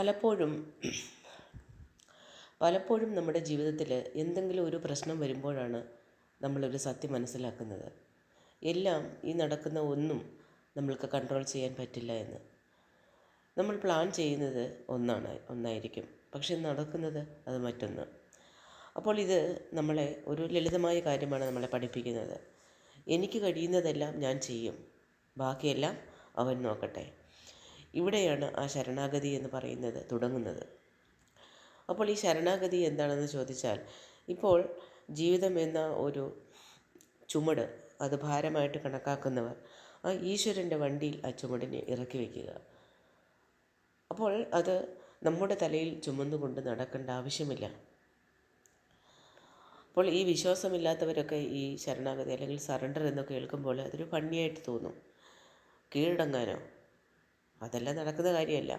പലപ്പോഴും പലപ്പോഴും നമ്മുടെ ജീവിതത്തിൽ എന്തെങ്കിലും ഒരു പ്രശ്നം വരുമ്പോഴാണ് നമ്മളൊരു സത്യം മനസ്സിലാക്കുന്നത്. എല്ലാം ഈ നടക്കുന്ന ഒന്നും നമ്മൾക്ക് കൺട്രോൾ ചെയ്യാൻ പറ്റില്ല എന്ന്. നമ്മൾ പ്ലാൻ ചെയ്യുന്നത് ഒന്നാണ് ഒന്നായിരിക്കും. പക്ഷെ നടക്കുന്നത് അത് മറ്റൊന്ന്. അപ്പോൾ ഇത് നമ്മളെ ഒരു ലളിതമായ കാര്യമാണ് നമ്മളെ പഠിപ്പിക്കുന്നത്. എനിക്ക് കഴിയുന്നതെല്ലാം ഞാൻ ചെയ്യും. ബാക്കിയെല്ലാം അവൻ നോക്കട്ടെ. ഇവിടെയാണ് ആ ശരണാഗതി എന്ന് പറയുന്നത് തുടങ്ങുന്നത്. അപ്പോൾ ഈ ശരണാഗതി എന്താണെന്ന് ചോദിച്ചാൽ ഇപ്പോൾ ജീവിതം എന്ന ഒരു ചുമട് അത് ഭാരമായിട്ട് കണക്കാക്കുന്നവർ ആ ഈശ്വരന്റെ വണ്ടിയിൽ ആ ചുമടിനെ ഇറക്കി വയ്ക്കുക. അപ്പോൾ അത് നമ്മുടെ തലയിൽ ചുമന്നുകൊണ്ട് നടക്കേണ്ട ആവശ്യമില്ല. അപ്പോൾ ഈ വിശ്വാസമില്ലാത്തവരൊക്കെ ഈ ശരണാഗതി അല്ലെങ്കിൽ സറണ്ടർ എന്നൊക്കെ കേൾക്കുമ്പോൾ അതൊരു ഭംഗിയായിട്ട് തോന്നും. കീഴടങ്ങാനോ? അതെല്ലാം നടക്കുന്ന കാര്യമല്ല.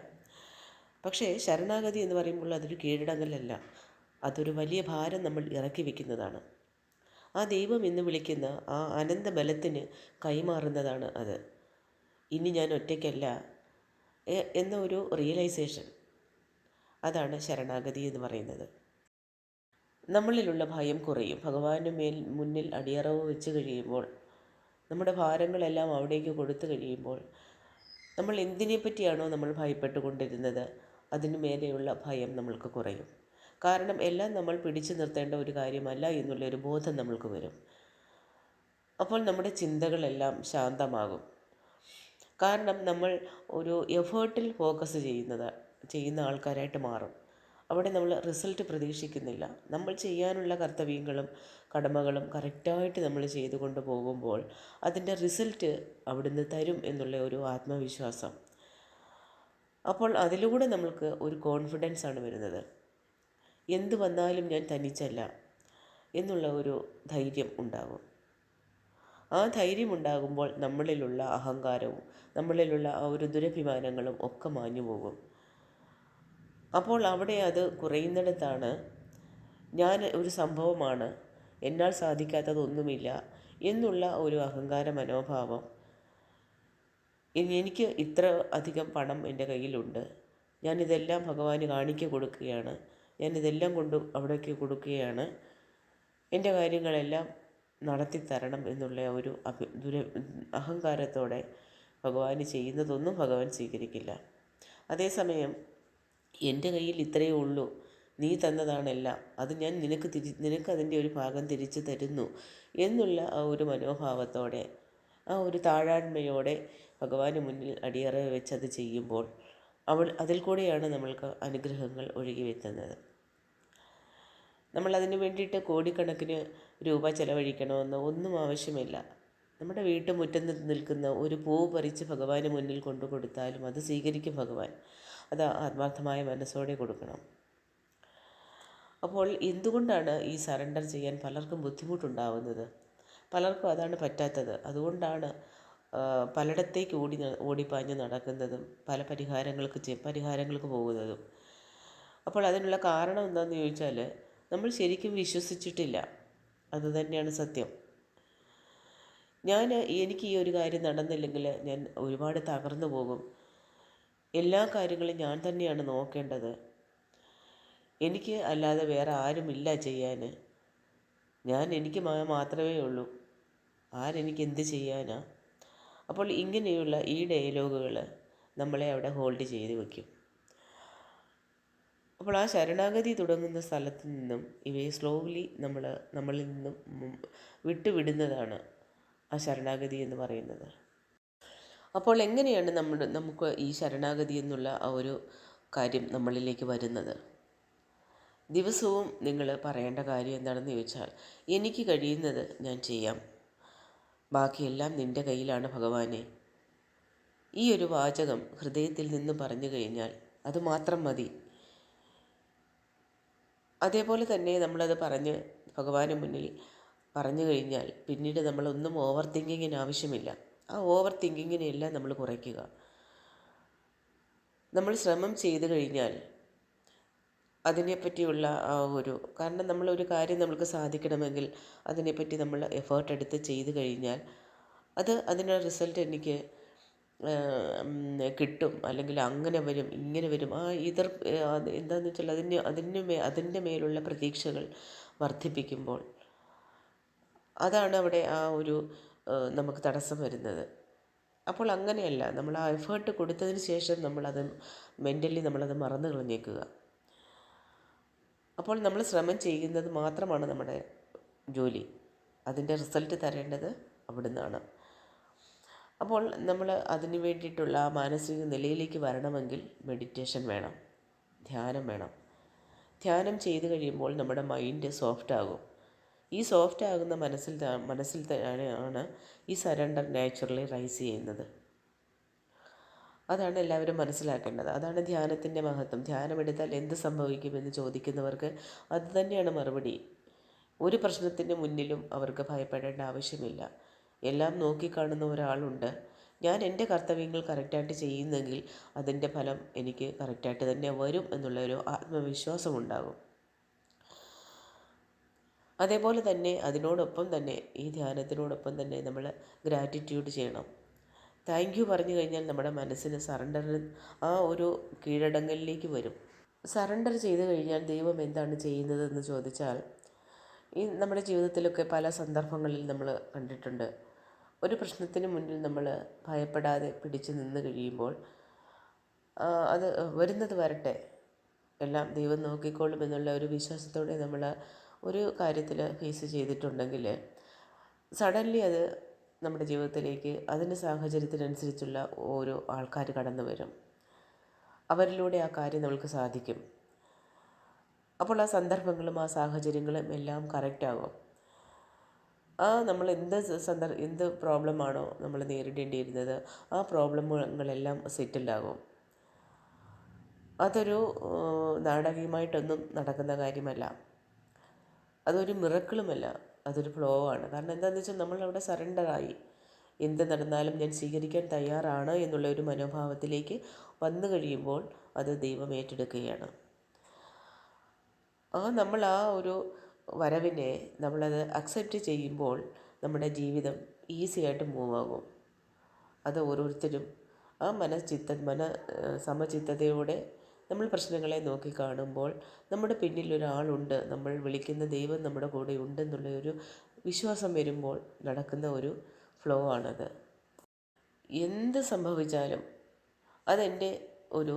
പക്ഷേ ശരണാഗതി എന്ന് പറയുമ്പോൾ അതൊരു കീഴടങ്ങലല്ല. അതൊരു വലിയ ഭാരം നമ്മൾ ഇറക്കി വയ്ക്കുന്നതാണ് ആ ദൈവം എന്ന് വിളിക്കുന്ന ആ അനന്ത ബലത്തിന് കൈമാറുന്നതാണ് അത്. ഇനി ഞാൻ ഒറ്റയ്ക്കല്ല എന്ന ഒരു റിയലൈസേഷൻ അതാണ് ശരണാഗതി എന്ന് പറയുന്നത്. നമ്മളിലുള്ള ഭയം കുറയും. ഭഗവാന് മേൽ മുന്നിൽ അടിയറവ് വെച്ച് കഴിയുമ്പോൾ നമ്മുടെ ഭാരങ്ങളെല്ലാം അവിടേക്ക് കൊടുത്തു കഴിയുമ്പോൾ നമ്മൾ എന്തിനെ പറ്റിയാണോ നമ്മൾ ഭയപ്പെട്ടുകൊണ്ടിരുന്നത് അതിനു മേലെയുള്ള ഭയം നമ്മൾക്ക് കുറയും. കാരണം എല്ലാം നമ്മൾ പിടിച്ചു നിർത്തേണ്ട ഒരു കാര്യമല്ല എന്നുള്ളൊരു ബോധം നമ്മൾക്ക് വരും. അപ്പോൾ നമ്മുടെ ചിന്തകളെല്ലാം ശാന്തമാകും. കാരണം നമ്മൾ ഒരു എഫേർട്ടിൽ ഫോക്കസ് ചെയ്യുന്നത് ചെയ്യുന്ന ആൾക്കാരായിട്ട് മാറും. അവിടെ നമ്മൾ റിസൾട്ട് പ്രതീക്ഷിക്കുന്നില്ല. നമ്മൾ ചെയ്യാനുള്ള കർത്തവ്യങ്ങളും കടമകളും കറക്റ്റായിട്ട് നമ്മൾ ചെയ്തുകൊണ്ട് പോകുമ്പോൾ അതിന്റെ റിസൾട്ട് അവിടുന്ന് തരും എന്നുള്ള ഒരു ആത്മവിശ്വാസം. അപ്പോൾ അതിലൂടെ നമ്മൾക്ക് ഒരു കോൺഫിഡൻസ് ആണ് വരുന്നത്. എന്ത് വന്നാലും ഞാൻ തനിച്ചല്ല എന്നുള്ള ഒരു ധൈര്യം ഉണ്ടാകും ആ ധൈര്യം ഉണ്ടാകുമ്പോൾ നമ്മളിലുള്ള അഹങ്കാരവും നമ്മളിലുള്ള ആ ഒരു ദുരഭിമാനങ്ങളും ഒക്കെ മാഞ്ഞു പോകും അപ്പോൾ അവിടെ അത് കുറയുന്നിടത്താണ് ഞാൻ ഒരു സംഭവമാണ് എന്നാൽ സാധിക്കാത്തതൊന്നുമില്ല എന്നുള്ള ഒരു അഹങ്കാര മനോഭാവം. എനിക്ക് ഇത്ര അധികം പണം എന്റെ കയ്യിലുണ്ട്. ഞാനിതെല്ലാം ഭഗവാന് കാണിക്ക കൊടുക്കുകയാണ്. ഞാനിതെല്ലാം കൊണ്ട് അവിടേക്ക് കൊടുക്കുകയാണ്. എന്റെ കാര്യങ്ങളെല്ലാം നടത്തിത്തരണം എന്നുള്ള ഒരു അഭി ദുര അഹങ്കാരത്തോടെ ഭഗവാന് ചെയ്യുന്നതൊന്നും ഭഗവാൻ സ്വീകരിക്കില്ല. അതേസമയം എന്റെ കയ്യിൽ ഇത്രയേ ഉള്ളൂ. നീ തന്നതാണെല്ലാം. അത് ഞാൻ നിനക്ക് തിരി നിനക്കതിന്റെ ഒരു ഭാഗം തിരിച്ചു തരുന്നു എന്നുള്ള ആ ഒരു മനോഭാവത്തോടെ ആ ഒരു താഴാൻമയോടെ ഭഗവാന് മുന്നിൽ അടിയറ വെച്ച് അത് ചെയ്യുമ്പോൾ അവൾ അതിൽ കൂടെയാണ് നമ്മൾക്ക് അനുഗ്രഹങ്ങൾ ഒഴുകി വെക്കുന്നത് നമ്മൾ അതിന് വേണ്ടിയിട്ട് കോടിക്കണക്കിന് രൂപ ചെലവഴിക്കണമെന്ന് ഒന്നും ആവശ്യമില്ല. നമ്മുടെ വീട്ടുമുറ്റത്ത് നിൽക്കുന്ന ഒരു പൂ പറിച്ച് ഭഗവാന് മുന്നിൽ കൊണ്ടു കൊടുത്താലും അത് സ്വീകരിക്കും ഭഗവാൻ. അത് ആത്മാർത്ഥമായ മനസ്സോടെ കൊടുക്കണം. അപ്പോൾ എന്തുകൊണ്ടാണ് ഈ സറണ്ടർ ചെയ്യാൻ പലർക്കും ബുദ്ധിമുട്ടുണ്ടാവുന്നത്? പലർക്കും അതാണ് പറ്റാത്തത്. അതുകൊണ്ടാണ് പലയിടത്തേക്ക് ഓടി ഓടിപ്പാഞ്ഞ് നടക്കുന്നതും പല പരിഹാരങ്ങൾക്ക് പരിഹാരങ്ങൾക്ക് പോകുന്നതും. അപ്പോൾ അതിനുള്ള കാരണം എന്താണെന്ന് ചോദിച്ചാൽ നമ്മൾ ശരിക്കും വിശ്വസിച്ചിട്ടില്ല. അത് തന്നെയാണ് സത്യം. ഞാൻ എനിക്ക് ഈ ഒരു കാര്യം നടന്നില്ലെങ്കിൽ ഞാൻ ഒരുപാട് തകർന്നു പോകും. എല്ലാ കാര്യങ്ങളും ഞാൻ തന്നെയാണ് നോക്കേണ്ടത്. എനിക്ക് അല്ലാതെ വേറെ ആരുമില്ല ചെയ്യാൻ ഞാൻ എനിക്ക് മാത്രമേ ഉള്ളൂ. ആരെനിക്ക് എന്ത് ചെയ്യാനാ? അപ്പോൾ ഇങ്ങനെയുള്ള ഈ ഡയലോഗുകൾ നമ്മളെ അവിടെ ഹോൾഡ് ചെയ്ത് വയ്ക്കും അപ്പോൾ ആ ശരണാഗതി തുടങ്ങുന്ന സ്ഥലത്ത് നിന്നും ഇവയെ സ്ലോലി നമ്മൾ നമ്മളിൽ നിന്നും വിട്ടുവിടുന്നതാണ് ആ ശരണാഗതി എന്ന് പറയുന്നത്. അപ്പോൾ എങ്ങനെയാണ് നമ്മൾ നമുക്ക് ഈ ശരണാഗതി എന്നുള്ള ആ ഒരു കാര്യം നമ്മളിലേക്ക് വരുന്നത്? ദിവസവും നിങ്ങൾ പറയേണ്ട കാര്യം എന്താണെന്ന് ചോദിച്ചാൽ എനിക്ക് കഴിയുന്നത് ഞാൻ ചെയ്യാം. ബാക്കിയെല്ലാം നിന്റെ കയ്യിലാണ് ഭഗവാനെ. ഈ ഒരു വാചകം ഹൃദയത്തിൽ നിന്ന് പറഞ്ഞു കഴിഞ്ഞാൽ അത് മാത്രം മതി. അതേപോലെ തന്നെ നമ്മളത് പറഞ്ഞ് ഭഗവാന് മുന്നിൽ പറഞ്ഞു കഴിഞ്ഞാൽ പിന്നീട് നമ്മളൊന്നും ഓവർ തിങ്കിങ്ങിന് ആവശ്യമില്ല. ആ ഓവർ തിങ്കിങ്ങിനെയെല്ലാം നമ്മൾ കുറയ്ക്കുക. നമ്മൾ ശ്രമം ചെയ്തു കഴിഞ്ഞാൽ അതിനെപ്പറ്റിയുള്ള ആ ഒരു കാരണം നമ്മളൊരു കാര്യം നമുക്ക് സാധിക്കണമെങ്കിൽ അതിനെപ്പറ്റി നമ്മൾ എഫേർട്ട് എടുത്ത് ചെയ്തു കഴിഞ്ഞാൽ അത് അതിനുള്ള റിസൾട്ട് എനിക്ക് കിട്ടും. അല്ലെങ്കിൽ അങ്ങനെ വരും ഇങ്ങനെ വരും. ആ ഇതർ എന്താണെന്ന് വെച്ചാൽ അതിന് അതിന് മേ അതിന്റെ മേലുള്ള പ്രതീക്ഷകൾ വർദ്ധിപ്പിക്കുമ്പോൾ അതാണ് അവിടെ ആ ഒരു നമുക്ക് തടസ്സം വരുന്നത്. അപ്പോൾ അങ്ങനെയല്ല നമ്മൾ ആ എഫേർട്ട് കൊടുത്തതിന് ശേഷം നമ്മളത് മെന്റലി നമ്മളത് മറന്നു കളഞ്ഞേക്കുക. അപ്പോൾ നമ്മൾ ശ്രമം ചെയ്യുന്നത് മാത്രമാണ് നമ്മുടെ ജോലി. അതിന്റെ റിസൾട്ട് തരേണ്ടത് അവിടുന്നാണ്. അപ്പോൾ നമ്മൾ അതിന് വേണ്ടിയിട്ടുള്ള മാനസിക നിലയിലേക്ക് വരണമെങ്കിൽ മെഡിറ്റേഷൻ വേണം ധ്യാനം വേണം. ധ്യാനം ചെയ്ത് കഴിയുമ്പോൾ നമ്മുടെ മൈൻഡ് സോഫ്റ്റ് ആകും. ഈ സോഫ്റ്റ് ആകുന്ന മനസ്സിൽ മനസ്സിൽ തന്നെയാണ് ഈ സറണ്ടർ നാച്ചുറലി റൈസ് ചെയ്യുന്നത്. അതാണ് എല്ലാവരും മനസ്സിലാക്കേണ്ടത്. അതാണ് ധ്യാനത്തിന്റെ മഹത്വം. ധ്യാനമെടുത്താൽ എന്ത് സംഭവിക്കുമെന്ന് ചോദിക്കുന്നവർക്ക് അത് തന്നെയാണ് മറുപടി. ഒരു പ്രശ്നത്തിന്റെ മുന്നിലും അവർക്ക് ഭയപ്പെടേണ്ട ആവശ്യമില്ല. എല്ലാം നോക്കിക്കാണുന്ന ഒരാളുണ്ട്. ഞാൻ എന്റെ കർത്തവ്യങ്ങൾ കറക്റ്റായിട്ട് ചെയ്യുന്നെങ്കിൽ അതിന്റെ ഫലം എനിക്ക് കറക്റ്റായിട്ട് തന്നെ വരും എന്നുള്ളൊരു ആത്മവിശ്വാസം ഉണ്ടാകും അതേപോലെ തന്നെ അതിനോടൊപ്പം തന്നെ ഈ ധ്യാനത്തിനോടൊപ്പം തന്നെ നമ്മൾ ഗ്രാറ്റിറ്റ്യൂഡ് ചെയ്യണം. താങ്ക് യു പറഞ്ഞു കഴിഞ്ഞാൽ നമ്മുടെ മനസ്സിന് സറണ്ടറിന് ആ ഒരു കീഴടങ്ങലിലേക്ക് വരും. സറണ്ടർ ചെയ്ത് കഴിഞ്ഞാൽ ദൈവം എന്താണ് ചെയ്യുന്നതെന്ന് ചോദിച്ചാൽ ഈ നമ്മുടെ ജീവിതത്തിലൊക്കെ പല സന്ദർഭങ്ങളിൽ നമ്മൾ കണ്ടിട്ടുണ്ട്. ഒരു പ്രശ്നത്തിന് മുന്നിൽ നമ്മൾ ഭയപ്പെടാതെ പിടിച്ചു നിന്ന് കഴിയുമ്പോൾ അത് വരുന്നത് വരട്ടെ. എല്ലാം ദൈവം നോക്കിക്കോളും എന്നുള്ള ഒരു വിശ്വാസത്തോടെ നമ്മൾ ഒരു കാര്യത്തിൽ ഫേസ് ചെയ്തിട്ടുണ്ടെങ്കിൽ സഡൻലി അത് നമ്മുടെ ജീവിതത്തിലേക്ക് അതിന്റെ സാഹചര്യത്തിനനുസരിച്ചുള്ള ഓരോ ആൾക്കാർ കടന്നു വരും. അവരിലൂടെ ആ കാര്യം നമുക്ക് സാധിക്കും. അപ്പോൾ ആ സന്ദർഭങ്ങളും ആ സാഹചര്യങ്ങളും എല്ലാം കറക്റ്റാകും ആ നമ്മൾ എന്ത് സന്ദർ എന്ത് പ്രോബ്ലമാണോ നമ്മൾ നേരിടേണ്ടിയിരുന്നത് ആ പ്രോബ്ലങ്ങളെല്ലാം സെറ്റിൽഡാകും അതൊരു നാടകീയമായിട്ടൊന്നും നടക്കുന്ന കാര്യമല്ല. അതൊരു മിറക്കിളുമല്ല. അതൊരു ഫ്ലോ ആണ് കാരണം എന്താണെന്ന് വെച്ചാൽ നമ്മൾ നമ്മളവിടെ സറണ്ടറായി. എന്ത് നടന്നാലും ഞാൻ സ്വീകരിക്കാൻ തയ്യാറാണ് എന്നുള്ള ഒരു മനോഭാവത്തിലേക്ക് വന്നു കഴിയുമ്പോൾ അത് ദൈവം ഏറ്റെടുക്കുകയാണ്. ആ നമ്മൾ ആ ഒരു വരവിനെ നമ്മളത് അക്സെപ്റ്റ് ചെയ്യുമ്പോൾ നമ്മുടെ ജീവിതം ഈസി ആയിട്ട് മൂവ് ആകും. അത് ഓരോരുത്തരും ആ മനഃചിത്ത മന സമചിത്തതയോടെ നമ്മൾ പ്രശ്നങ്ങളെ നോക്കി കാണുമ്പോൾ നമ്മുടെ പിന്നിൽ ഒരാളുണ്ട് നമ്മൾ വിളിക്കുന്ന ദൈവം നമ്മുടെ കൂടെ ഉണ്ടെന്നുള്ള ഒരു വിശ്വാസം വരുമ്പോൾ നടക്കുന്ന ഒരു ഫ്ലോ ആണത്. എന്ത് സംഭവിച്ചാലും അതെന്റെ ഒരു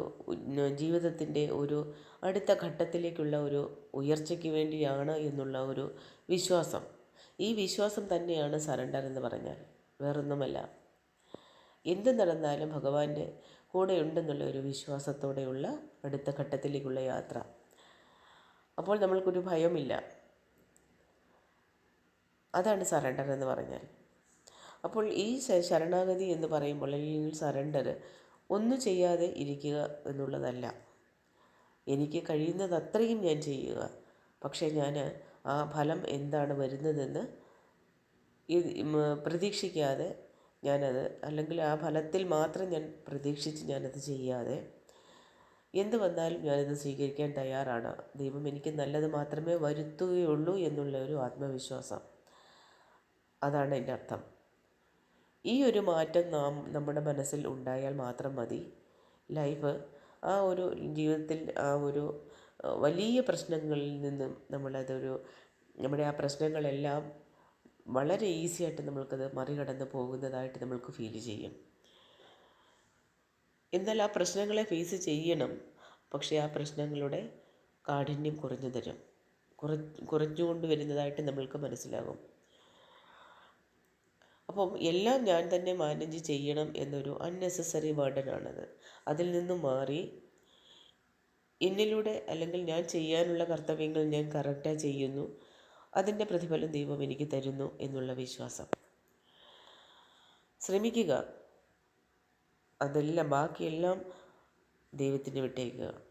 ജീവിതത്തിന്റെ ഒരു അടുത്ത ഘട്ടത്തിലേക്കുള്ള ഒരു ഉയർച്ചയ്ക്ക് വേണ്ടിയാണ് എന്നുള്ള ഒരു വിശ്വാസം. ഈ വിശ്വാസം തന്നെയാണ് സറണ്ടർ എന്ന് പറഞ്ഞാൽ. വേറൊന്നുമല്ല. എന്ത് നടന്നാലും ഭഗവാന്റെ കൂടെ ഉണ്ടെന്നുള്ള ഒരു വിശ്വാസത്തോടെയുള്ള അടുത്ത ഘട്ടത്തിലേക്കുള്ള യാത്ര. അപ്പോൾ നമ്മൾക്കൊരു ഭയമില്ല. അതാണ് സറണ്ടർ എന്ന് പറഞ്ഞാൽ. അപ്പോൾ ഈ ശരണാഗതി എന്ന് പറയുമ്പോൾ അല്ലെങ്കിൽ സറണ്ടർ ഒന്നും ചെയ്യാതെ ഇരിക്കുക എന്നുള്ളതല്ല. എനിക്ക് കഴിയുന്നത് അത്രയും ഞാൻ ചെയ്യുക. പക്ഷേ ഞാൻ ആ ഫലം എന്താണ് വരുന്നതെന്ന് പ്രതീക്ഷിക്കാതെ ഞാനത് അല്ലെങ്കിൽ ആ ഫലത്തിൽ മാത്രം ഞാൻ പ്രതീക്ഷിച്ച് ഞാനത് ചെയ്യാതെ എന്ത് വന്നാലും ഞാനത് സ്വീകരിക്കാൻ തയ്യാറാണ്. ദൈവം എനിക്ക് നല്ലത് മാത്രമേ വരുത്തുകയുള്ളൂ എന്നുള്ള ഒരു ആത്മവിശ്വാസം. അതാണ് എന്റെ അർത്ഥം. ഈ ഒരു മാറ്റം നാം നമ്മുടെ മനസ്സിൽ ഉണ്ടായാൽ മാത്രം മതി. ലൈഫ് ആ ഒരു ജീവിതത്തിൽ ആ ഒരു വലിയ പ്രശ്നങ്ങളിൽ നിന്നും നമ്മളതൊരു നമ്മുടെ ആ പ്രശ്നങ്ങളെല്ലാം വളരെ ഈസി ആയിട്ട് നമ്മൾക്കത് മറികടന്ന് പോകുന്നതായിട്ട് നമ്മൾക്ക് ഫീൽ ചെയ്യും. എന്നാൽ ആ പ്രശ്നങ്ങളെ ഫേസ് ചെയ്യണം. പക്ഷേ ആ പ്രശ്നങ്ങളുടെ കാഠിന്യം കുറഞ്ഞു തരും. കുറ കുറഞ്ഞുകൊണ്ട് വരുന്നതായിട്ട് നമ്മൾക്ക് മനസ്സിലാകും. അപ്പം എല്ലാം ഞാൻ തന്നെ മാനേജ് ചെയ്യണം എന്നൊരു അൺനെസസറി ബർഡനാണത് അതിൽ നിന്നും മാറി എന്നിലൂടെ അല്ലെങ്കിൽ ഞാൻ ചെയ്യാനുള്ള കർത്തവ്യങ്ങൾ ഞാൻ കറക്റ്റായി ചെയ്യുന്നു. അതിന്റെ പ്രതിഫലം ദൈവം എനിക്ക് തരുന്നു എന്നുള്ള വിശ്വാസം. ശ്രമിക്കുക. അതെല്ലാം ബാക്കിയെല്ലാം ദൈവത്തിന് വിട്ടേക്കുക.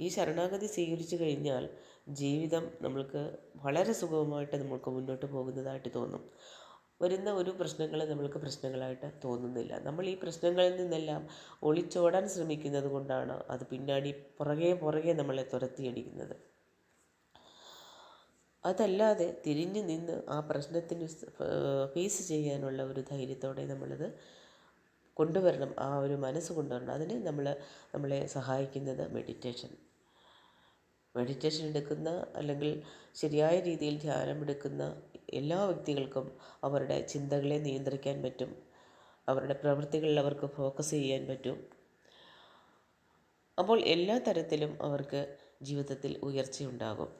ഈ ശരണാഗതി സ്വീകരിച്ചു കഴിഞ്ഞാൽ ജീവിതം നമ്മൾക്ക് വളരെ സുഗമമായിട്ട് നമ്മൾക്ക് മുന്നോട്ട് പോകുന്നതായിട്ട് തോന്നും. വരുന്ന ഒരു പ്രശ്നങ്ങൾ നമ്മൾക്ക് പ്രശ്നങ്ങളായിട്ട് തോന്നുന്നില്ല. നമ്മൾ ഈ പ്രശ്നങ്ങളിൽ നിന്നെല്ലാം ഒളിച്ചോടാൻ ശ്രമിക്കുന്നത് കൊണ്ടാണ് അത് പിന്നാടി പുറകെ പുറകെ നമ്മളെ തുരത്തിയടിക്കുന്നത്. അതല്ലാതെ തിരിഞ്ഞു നിന്ന് ആ പ്രശ്നത്തിന് ഫേസ് ചെയ്യാനുള്ള ഒരു ധൈര്യത്തോടെ നമ്മളത് കൊണ്ടുവരണം. ആ ഒരു മനസ്സ് കൊണ്ടുവരണം. അതിന് നമ്മൾ നമ്മളെ സഹായിക്കുന്നത് മെഡിറ്റേഷൻ മെഡിറ്റേഷൻ എടുക്കുന്ന അല്ലെങ്കിൽ ശരിയായ രീതിയിൽ ധ്യാനം എടുക്കുന്ന എല്ലാ വ്യക്തികൾക്കും അവരുടെ ചിന്തകളെ നിയന്ത്രിക്കാൻ പറ്റും. അവരുടെ പ്രവൃത്തികളിൽ അവർക്ക് ഫോക്കസ് ചെയ്യാൻ പറ്റും. അപ്പോൾ എല്ലാ തരത്തിലും അവർക്ക് ജീവിതത്തിൽ ഉയർച്ചയുണ്ടാകും.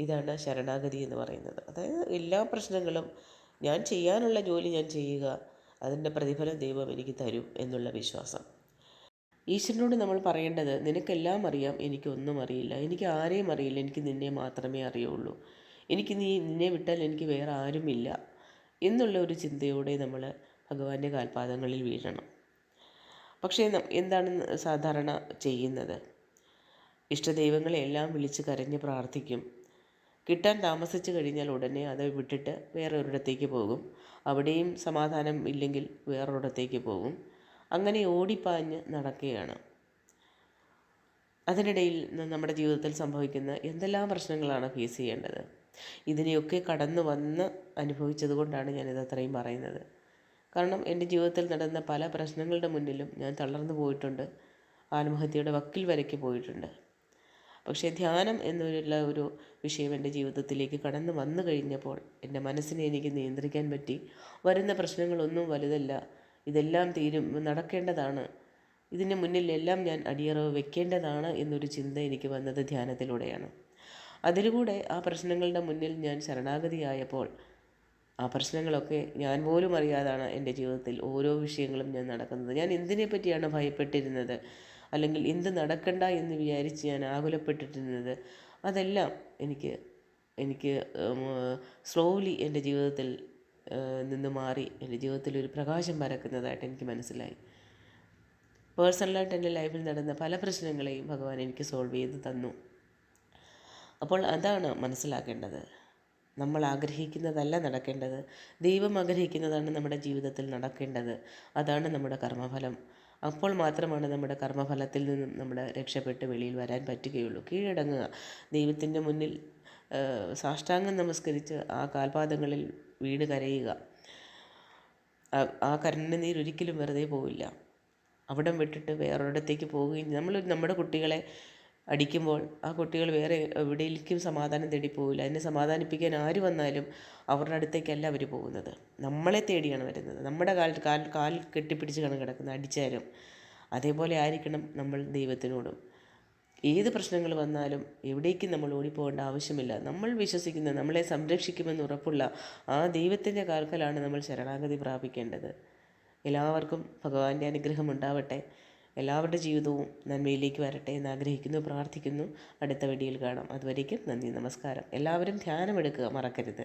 ഇതാണ് ശരണാഗതി എന്ന് പറയുന്നത്. അതായത് എല്ലാ പ്രശ്നങ്ങളും ഞാൻ ചെയ്യാനുള്ള ജോലി ഞാൻ ചെയ്യുക അതിന്റെ പ്രതിഫലം ദൈവം എനിക്ക് തരും എന്നുള്ള വിശ്വാസം. ഈശ്വരനോട് നമ്മൾ പറയേണ്ടത് നിനക്കെല്ലാം അറിയാം എനിക്കൊന്നും അറിയില്ല. എനിക്ക് ആരെയും അറിയില്ല. എനിക്ക് നിന്നെ മാത്രമേ അറിയുള്ളൂ. എനിക്ക് നീ നിന്നെ വിട്ടാൽ എനിക്ക് വേറെ ആരുമില്ല എന്നുള്ള ഒരു ചിന്തയോടെ നമ്മൾ ഭഗവാന്റെ കാൽപാദങ്ങളിൽ വീഴണം. പക്ഷേ എന്താണ് സാധാരണ ചെയ്യുന്നത്? ഇഷ്ടദൈവങ്ങളെ എല്ലാം വിളിച്ച് കരഞ്ഞ് പ്രാർത്ഥിക്കും. കിട്ടാൻ താമസിച്ചു കഴിഞ്ഞാൽ ഉടനെ അത് വിട്ടിട്ട് വേറെ ഒരിടത്തേക്ക് പോകും. അവിടെയും സമാധാനം ഇല്ലെങ്കിൽ വേറൊരിടത്തേക്ക് പോകും. അങ്ങനെ ഓടിപ്പാഞ്ഞ് നടക്കുകയാണ്. അതിനിടയിൽ നമ്മുടെ ജീവിതത്തിൽ സംഭവിക്കുന്ന എന്തെല്ലാം പ്രശ്നങ്ങളാണ് ഫേസ് ചെയ്യേണ്ടത്? ഇതിനെയൊക്കെ കടന്നു വന്ന് അനുഭവിച്ചത് കൊണ്ടാണ് ഞാനിത് അത്രയും പറയുന്നത്. കാരണം എന്റെ ജീവിതത്തിൽ നടന്ന പല പ്രശ്നങ്ങളുടെ മുന്നിലും ഞാൻ തളർന്നു പോയിട്ടുണ്ട്. ആത്മഹത്യയുടെ വക്കിൽ വരയ്ക്ക് പോയിട്ടുണ്ട്. പക്ഷേ ധ്യാനം എന്നുള്ള ഒരു വിഷയം എന്റെ ജീവിതത്തിലേക്ക് കടന്നു വന്നു കഴിഞ്ഞപ്പോൾ എന്റെ മനസ്സിനെ എനിക്ക് നിയന്ത്രിക്കാൻ പറ്റി. വരുന്ന പ്രശ്നങ്ങളൊന്നും വലുതല്ല. ഇതെല്ലാം തീരും നടക്കേണ്ടതാണ്. ഇതിന് മുന്നിൽ എല്ലാം ഞാൻ അടിയറവ് വെക്കേണ്ടതാണ് എന്നൊരു ചിന്ത എനിക്ക് വന്നത് ധ്യാനത്തിലൂടെയാണ്. അതിലൂടെ ആ പ്രശ്നങ്ങളുടെ മുന്നിൽ ഞാൻ ശരണാഗതിയായപ്പോൾ ആ പ്രശ്നങ്ങളൊക്കെ ഞാൻ പോലും അറിയാതാണ് എന്റെ ജീവിതത്തിൽ ഓരോ വിഷയങ്ങളും ഞാൻ നടക്കുന്നത്. ഞാൻ എന്തിനെ പറ്റിയാണ് ഭയപ്പെട്ടിരുന്നത്? അല്ലെങ്കിൽ എന്ത് നടക്കണ്ട എന്ന് വിചാരിച്ച് ഞാൻ ആകുലപ്പെട്ടിരുന്നത് അതെല്ലാം എനിക്ക് എനിക്ക് സ്ലോലി എന്റെ ജീവിതത്തിൽ നിന്ന് മാറി. എന്റെ ജീവിതത്തിൽ ഒരു പ്രകാശം പരക്കുന്നതായിട്ട് എനിക്ക് മനസ്സിലായി. പേഴ്സണലായിട്ട് എന്റെ ലൈഫിൽ നടന്ന പല പ്രശ്നങ്ങളെയും ഭഗവാൻ എനിക്ക് സോൾവ് ചെയ്ത് തന്നു. അപ്പോൾ അതാണ് മനസ്സിലാക്കേണ്ടത്. നമ്മൾ ആഗ്രഹിക്കുന്നതല്ല നടക്കേണ്ടത്. ദൈവം ആഗ്രഹിക്കുന്നതാണ് നമ്മുടെ ജീവിതത്തിൽ നടക്കേണ്ടത്. അതാണ് നമ്മുടെ കർമ്മഫലം. അപ്പോൾ മാത്രമാണ് നമ്മുടെ കർമ്മഫലത്തിൽ നിന്നും നമ്മൾ രക്ഷപ്പെട്ട് വെളിയിൽ വരാൻ പറ്റുകയുള്ളൂ. കീഴടങ്ങുക. ദൈവത്തിന്റെ മുന്നിൽ സാഷ്ടാംഗം നമസ്കരിച്ച് ആ കാൽപാദങ്ങളിൽ വീട് കരയുക. ആ കരുണനീരൊരിക്കലും വെറുതെ പോവില്ല. അവിടം വിട്ടിട്ട് വേറൊരിടത്തേക്ക് പോവുകയും നമ്മൾ നമ്മുടെ കുട്ടികളെ അടിക്കുമ്പോൾ ആ കുട്ടികൾ വേറെ എവിടേക്കും സമാധാനം തേടി പോവില്ല അതിനെ സമാധാനിപ്പിക്കാൻ ആര് വന്നാലും അവരുടെ അടുത്തേക്കല്ല അവർ പോകുന്നത്. നമ്മളെ തേടിയാണ് വരുന്നത്. നമ്മുടെ കാൽ കാൽ കാൽ കെട്ടിപ്പിടിച്ച് കിടക്കുന്നത് അടിച്ചാലും അതേപോലെ ആയിരിക്കണം നമ്മൾ ദൈവത്തിനോടും. ഏത് പ്രശ്നങ്ങൾ വന്നാലും എവിടേക്കും നമ്മൾ ഓടിപ്പോകേണ്ട ആവശ്യമില്ല. നമ്മൾ വിശ്വസിക്കുന്ന നമ്മളെ സംരക്ഷിക്കുമെന്ന് ഉറപ്പുള്ള ആ ദൈവത്തിന്റെ കാൽക്കലാണ് നമ്മൾ ശരണാഗതി പ്രാപിക്കേണ്ടത്. എല്ലാവർക്കും ഭഗവാന്റെ അനുഗ്രഹം ഉണ്ടാവട്ടെ. എല്ലാവരുടെ ജീവിതവും നന്മയിലേക്ക് വരട്ടെ എന്ന് ആഗ്രഹിക്കുന്നു പ്രാർത്ഥിക്കുന്നു. അടുത്ത വീഡിയോയിൽ കാണാം. അതുവരേക്കും നന്ദി നമസ്കാരം. എല്ലാവരും ധ്യാനമെടുക്കുക മറക്കരുത്.